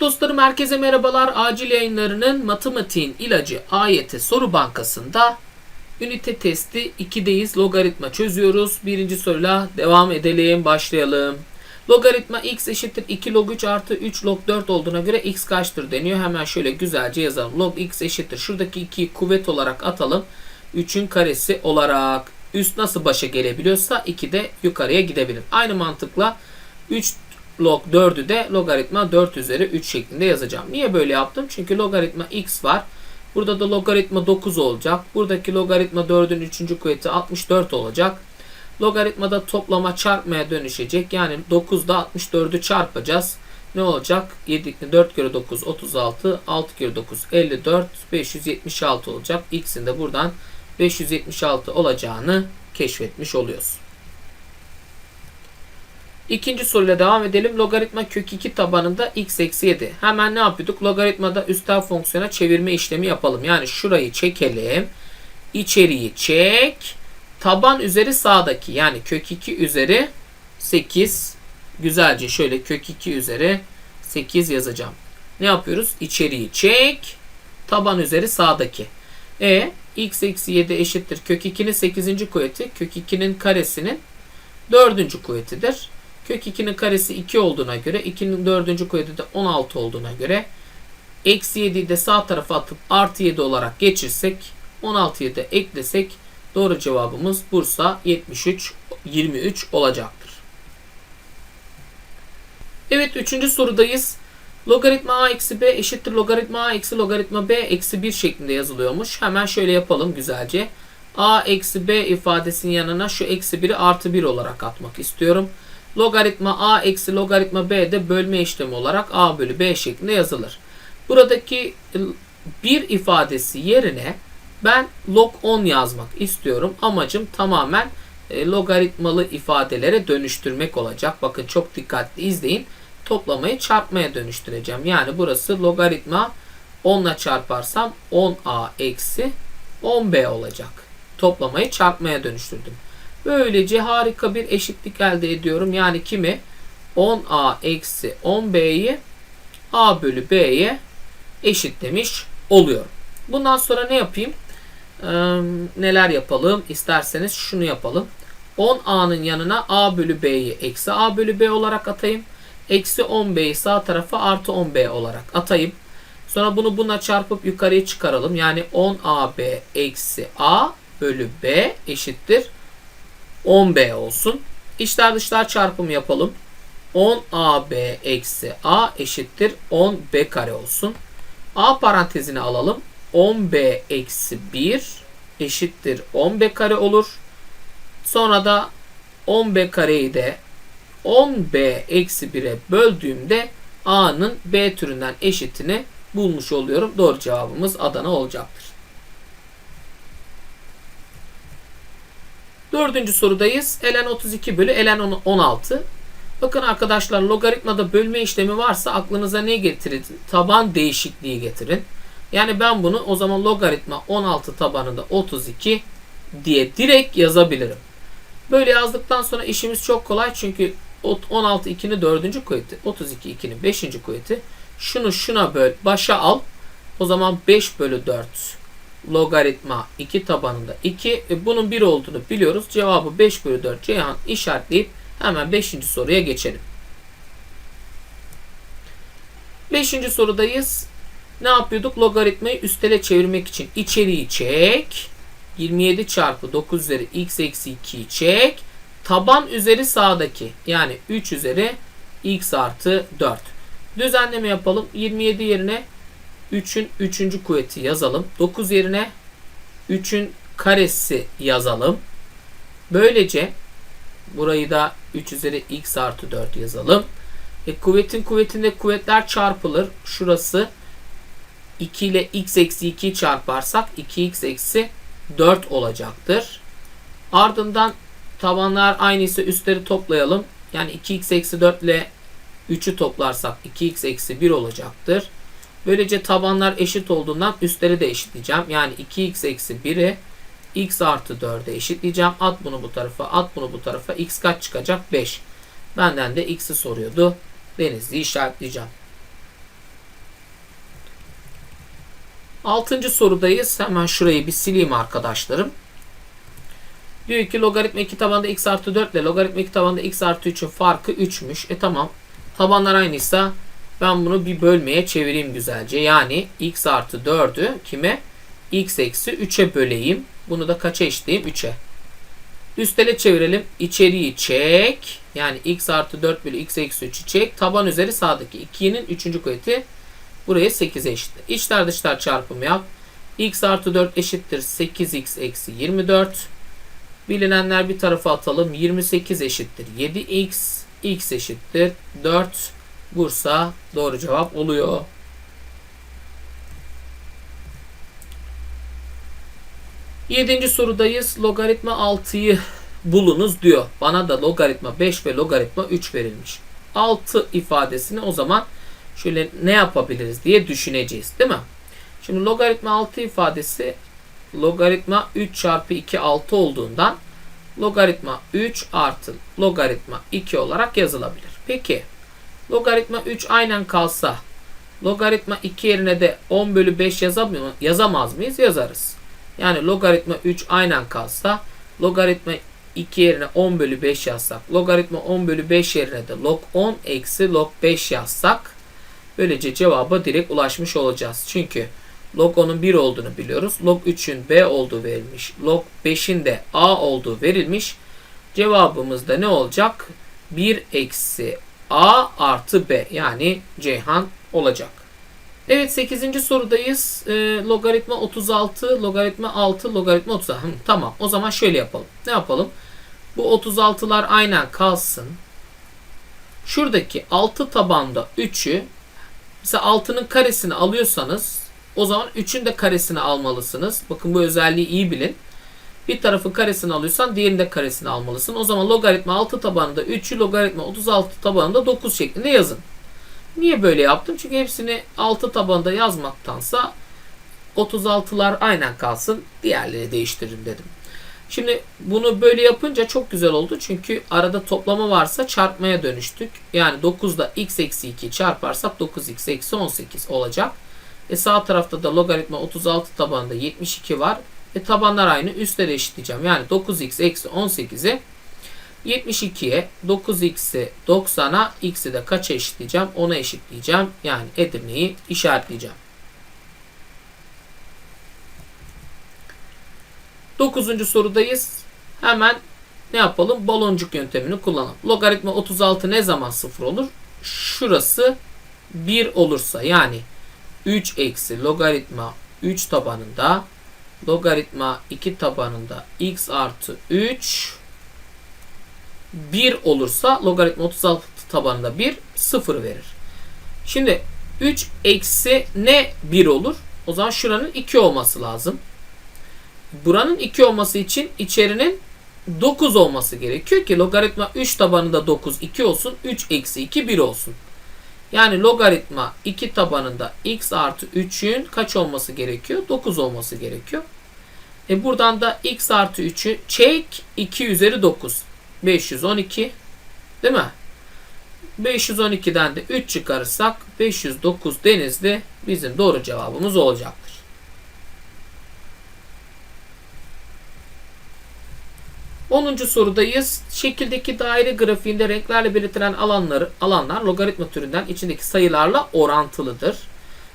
Evet dostlarım herkese merhabalar. Acil yayınlarının matematiğin ilacı AYT soru bankasında ünite testi 2'deyiz. Logaritma çözüyoruz. Birinci soruyla devam edelim. Başlayalım. Logaritma x eşittir 2 log 3 artı 3 log 4 olduğuna göre x kaçtır deniyor. Hemen şöyle güzelce yazalım. Log x eşittir. Şuradaki 2'yi kuvvet olarak atalım. 3'ün karesi olarak. Üst nasıl başa gelebiliyorsa 2 de yukarıya gidebilir. Aynı mantıkla 3 log 4'ü de logaritma 4 üzeri 3 şeklinde yazacağım. Niye böyle yaptım? Çünkü logaritma x var. Burada da logaritma 9 olacak. Buradaki logaritma 4'ün 3. kuvveti 64 olacak. Logaritmada toplama çarpmaya dönüşecek. Yani 9'da 64'ü çarpacağız. Ne olacak? 7, 4 kere 9 36, 6 kere 9 54, 576 olacak. X'in de buradan 576 olacağını keşfetmiş oluyoruz. İkinci soruyla devam edelim. Logaritma kök 2 tabanında x eksi 7. Hemen ne yapıyorduk? Logaritmada üstel fonksiyona çevirme işlemi yapalım. Yani şurayı çekelim. İçeriği çek. Taban üzeri sağdaki yani kök 2 üzeri 8. Güzelce şöyle kök 2 üzeri 8 yazacağım. Ne yapıyoruz? İçeriği çek. Taban üzeri sağdaki. E x eksi 7 eşittir. Kök 2'nin 8. kuvveti. Kök 2'nin karesinin 4. kuvvetidir. Kök 2'nin karesi 2 olduğuna göre 2'nin 4. kuvveti de 16 olduğuna göre eksi 7'yi de sağ tarafa atıp artı 7 olarak geçirsek 16'yı da eklesek doğru cevabımız Bursa 73 23 olacaktır. Evet 3. sorudayız. Logaritma a eksi b eşittir logaritma a eksi logaritma b eksi 1 şeklinde yazılıyormuş. Hemen şöyle yapalım güzelce. a eksi b ifadesinin yanına şu eksi 1'i artı 1 olarak atmak istiyorum. Logaritma a eksi logaritma b de bölme işlemi olarak a bölü b şeklinde yazılır. Buradaki bir ifadesi yerine ben log 10 yazmak istiyorum. Amacım tamamen e, logaritmalı ifadelere dönüştürmek olacak. Bakın çok dikkatli izleyin. Toplamayı çarpmaya dönüştüreceğim. Yani burası logaritma 10 ile çarparsam 10a eksi 10b olacak. Toplamayı çarpmaya dönüştürdüm. Böylece harika bir eşitlik elde ediyorum. Yani kimi? 10a eksi 10b'yi a bölü b'ye eşitlemiş oluyorum. Bundan sonra ne yapayım? Ee, neler yapalım? İsterseniz şunu yapalım. 10a'nın yanına a bölü b'yi eksi a bölü b olarak atayım. Eksi 10b'yi sağ tarafa artı 10b olarak atayım. Sonra bunu buna çarpıp yukarıya çıkaralım. Yani 10ab eksi a bölü b eşittir 10b olsun. İçler dışlar çarpımı yapalım. 10ab eksi a eşittir 10b kare olsun. a parantezini alalım. 10b eksi 1 eşittir 10b kare olur. Sonra da 10b kareyi de 10b eksi 1'e böldüğümde a'nın b türünden eşitini bulmuş oluyorum. Doğru cevabımız Adana olacaktır. Dördüncü sorudayız. Ln 32 bölü ln 16. Bakın arkadaşlar logaritmada bölme işlemi varsa aklınıza ne getirin? Taban değişikliği getirin. Yani ben bunu o zaman logaritma 16 tabanında 32 diye direkt yazabilirim. Böyle yazdıktan sonra işimiz çok kolay çünkü 16 2'nin 4. kuvveti, 32 2'nin 5. kuvveti. Şunu şuna böl, başa al. O zaman 5 bölü 4 logaritma 2 tabanında 2. E, bunun 1 olduğunu biliyoruz. Cevabı 5 bölü 4 Ceyhan işaretleyip hemen 5. soruya geçelim. 5. sorudayız. Ne yapıyorduk? Logaritmayı üstele çevirmek için içeriği çek. 27 çarpı 9 üzeri x eksi 2'yi çek. Taban üzeri sağdaki yani 3 üzeri x artı 4. Düzenleme yapalım. 27 yerine 3'ün 3. kuvveti yazalım. 9 yerine 3'ün karesi yazalım. Böylece burayı da 3 üzeri x artı 4 yazalım. E, kuvvetin kuvvetinde kuvvetler çarpılır. Şurası 2 ile x eksi 2 çarparsak 2x eksi 4 olacaktır. Ardından tabanlar aynı ise üstleri toplayalım. Yani 2x eksi 4 ile 3'ü toplarsak 2x eksi 1 olacaktır. Böylece tabanlar eşit olduğundan üstleri de eşitleyeceğim. Yani 2x eksi 1'i x artı 4'e eşitleyeceğim. At bunu bu tarafa, at bunu bu tarafa. x kaç çıkacak? 5. Benden de x'i soruyordu. Denizli işaretleyeceğim. Altıncı sorudayız. Hemen şurayı bir sileyim arkadaşlarım. Diyor ki logaritma 2 tabanda x artı 4 ile logaritma 2 tabanda x artı 3'ün farkı 3'müş. E tamam. Tabanlar aynıysa ben bunu bir bölmeye çevireyim güzelce. Yani x artı 4'ü kime? x eksi 3'e böleyim. Bunu da kaça eşitleyeyim? 3'e. Üstele çevirelim. İçeriği çek. Yani x artı 4 bölü x eksi 3'ü çek. Taban üzeri sağdaki 2'nin 3. kuvveti buraya 8'e eşittir. İçler dışlar çarpımı yap. x artı 4 eşittir 8x eksi 24. Bilinenler bir tarafa atalım. 28 eşittir 7x. x eşittir 4. Bursa doğru cevap oluyor. Yedinci sorudayız. Logaritma 6'yı bulunuz diyor. Bana da logaritma 5 ve logaritma 3 verilmiş. 6 ifadesini o zaman şöyle ne yapabiliriz diye düşüneceğiz. Değil mi? Şimdi logaritma 6 ifadesi logaritma 3 çarpı 2 6 olduğundan logaritma 3 artı logaritma 2 olarak yazılabilir. Peki logaritma 3 aynen kalsa logaritma 2 yerine de 10 bölü 5 yazamıyor, yazamaz mıyız? Yazarız. Yani logaritma 3 aynen kalsa logaritma 2 yerine 10 bölü 5 yazsak logaritma 10 bölü 5 yerine de log 10 eksi log 5 yazsak böylece cevaba direkt ulaşmış olacağız. Çünkü log 10'un 1 olduğunu biliyoruz. Log 3'ün b olduğu verilmiş. Log 5'in de a olduğu verilmiş. Cevabımız da ne olacak? 1 eksi a artı b yani Ceyhan olacak. Evet 8. sorudayız. E, logaritma 36, logaritma 6, logaritma 30. Hı, tamam o zaman şöyle yapalım. Ne yapalım? Bu 36'lar aynen kalsın. Şuradaki 6 tabanda 3'ü mesela 6'nın karesini alıyorsanız o zaman 3'ün de karesini almalısınız. Bakın bu özelliği iyi bilin. Bir tarafın karesini alıyorsan diğerinin de karesini almalısın. O zaman logaritma 6 tabanında 3'ü logaritma 36 tabanında 9 şeklinde yazın. Niye böyle yaptım? Çünkü hepsini 6 tabanda yazmaktansa 36'lar aynen kalsın. Diğerleri değiştiririm dedim. Şimdi bunu böyle yapınca çok güzel oldu. Çünkü arada toplama varsa çarpmaya dönüştük. Yani 9'da x eksi 2 çarparsak 9x eksi 18 olacak. E sağ tarafta da logaritma 36 tabanında 72 var. E tabanlar aynı. Üstleri eşitleyeceğim. Yani 9x eksi 18'i 72'ye 9x'i 90'a x'i de kaça eşitleyeceğim? 10'a eşitleyeceğim. Yani Edirne'yi işaretleyeceğim. 9. sorudayız. Hemen ne yapalım? Baloncuk yöntemini kullanalım. Logaritma 36 ne zaman 0 olur? Şurası 1 olursa yani 3 eksi logaritma 3 tabanında logaritma 2 tabanında x artı 3 1 olursa logaritma 36 tabanında 1 0 verir. Şimdi 3 eksi ne 1 olur? O zaman şuranın 2 olması lazım. Buranın 2 olması için içerinin 9 olması gerekiyor ki logaritma 3 tabanında 9 2 olsun. 3 eksi 2 1 olsun. Yani logaritma 2 tabanında x artı 3'ün kaç olması gerekiyor? 9 olması gerekiyor. E buradan da x artı 3'ü çek 2 üzeri 9. 512 değil mi? 512'den de 3 çıkarırsak 509 denizli bizim doğru cevabımız olacaktır. Onuncu sorudayız. Şekildeki daire grafiğinde renklerle belirtilen alanları, alanlar logaritma türünden içindeki sayılarla orantılıdır.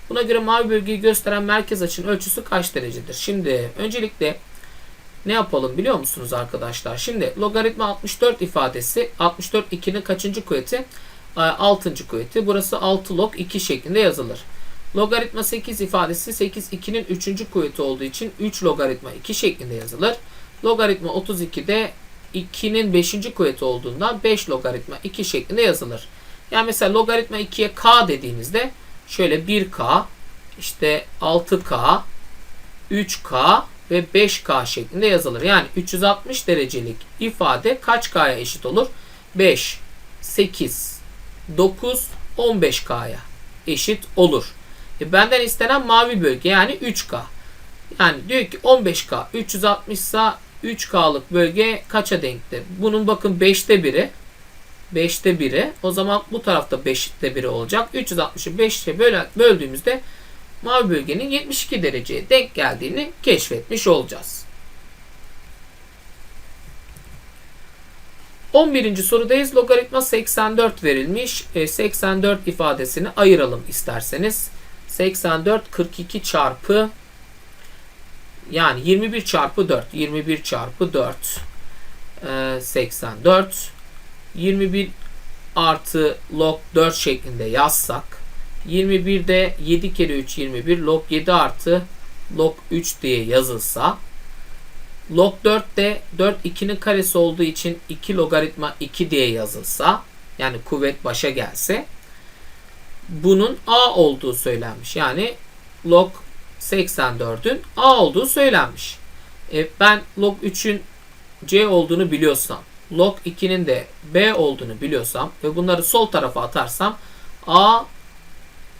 Buna göre mavi bölgeyi gösteren merkez açının ölçüsü kaç derecedir? Şimdi öncelikle ne yapalım biliyor musunuz arkadaşlar? Şimdi logaritma 64 ifadesi 64 2'nin kaçıncı kuvveti? 6. kuvveti. Burası 6 log 2 şeklinde yazılır. Logaritma 8 ifadesi 8 2'nin 3. kuvveti olduğu için 3 logaritma 2 şeklinde yazılır. Logaritma 32'de 2'nin 5. kuvveti olduğundan 5 logaritma 2 şeklinde yazılır. Yani mesela logaritma 2'ye k dediğinizde şöyle 1k, işte 6k, 3k ve 5k şeklinde yazılır. Yani 360 derecelik ifade kaç k'ya eşit olur? 5, 8, 9, 15k'ya eşit olur. E benden istenen mavi bölge yani 3k. Yani diyor ki 15k 360 ise 3K'lık bölge kaça denktir? Bunun bakın 5'te 1'i 5'te 1'i o zaman bu tarafta 5'te 1'i olacak. 360'ı 5'e böldüğümüzde mavi bölgenin 72 dereceye denk geldiğini keşfetmiş olacağız. 11. sorudayız. Logaritma 84 verilmiş. E, 84 ifadesini ayıralım isterseniz. 84 42 çarpı yani 21 çarpı 4. 21 çarpı 4. E, 84. 21 artı log 4 şeklinde yazsak 21'de 7 kere 3 21 log 7 artı log 3 diye yazılsa log 4 de 4 2'nin karesi olduğu için 2 logaritma 2 diye yazılsa yani kuvvet başa gelse bunun a olduğu söylenmiş. Yani log 84'ün a olduğu söylenmiş. E, ben log 3'ün c olduğunu biliyorsam log 2'nin de b olduğunu biliyorsam ve bunları sol tarafa atarsam a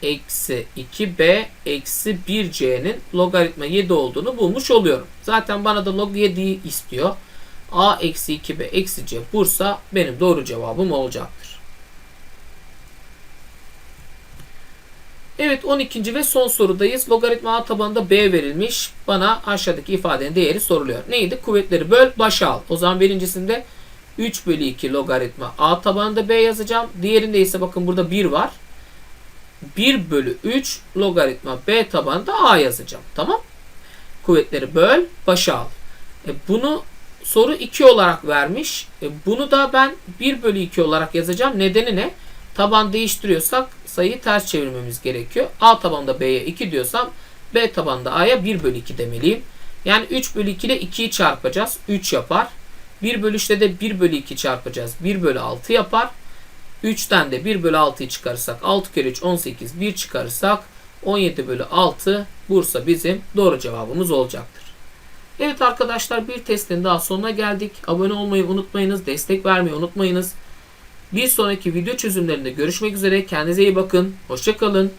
eksi 2b eksi 1c'nin logaritma 7 olduğunu bulmuş oluyorum. Zaten bana da log 7'yi istiyor. a eksi 2b eksi c bursa benim doğru cevabım olacaktır. Evet 12. ve son sorudayız. Logaritma a tabanında b verilmiş. Bana aşağıdaki ifadenin değeri soruluyor. Neydi? Kuvvetleri böl başa al. O zaman birincisinde 3 bölü 2 logaritma a tabanında b yazacağım. Diğerinde ise bakın burada 1 var. 1 bölü 3 logaritma b tabanında a yazacağım. Tamam. Kuvvetleri böl başa al. E, bunu soru 2 olarak vermiş. E, bunu da ben 1 bölü 2 olarak yazacağım. Nedeni ne? Taban değiştiriyorsak sayıyı ters çevirmemiz gerekiyor. A tabanında B'ye 2 diyorsam B tabanında A'ya 1 bölü 2 demeliyim. Yani 3 bölü 2 ile 2'yi çarpacağız. 3 yapar. 1 bölü 3'te de 1 bölü 2 çarpacağız. 1 bölü 6 yapar. 3'ten de 1 bölü 6'yı çıkarırsak 6 kere 3 18 1 çıkarırsak 17 bölü 6 Bursa bizim doğru cevabımız olacaktır. Evet arkadaşlar bir testin daha sonuna geldik. Abone olmayı unutmayınız. Destek vermeyi unutmayınız. Bir sonraki video çözümlerinde görüşmek üzere. Kendinize iyi bakın. Hoşçakalın.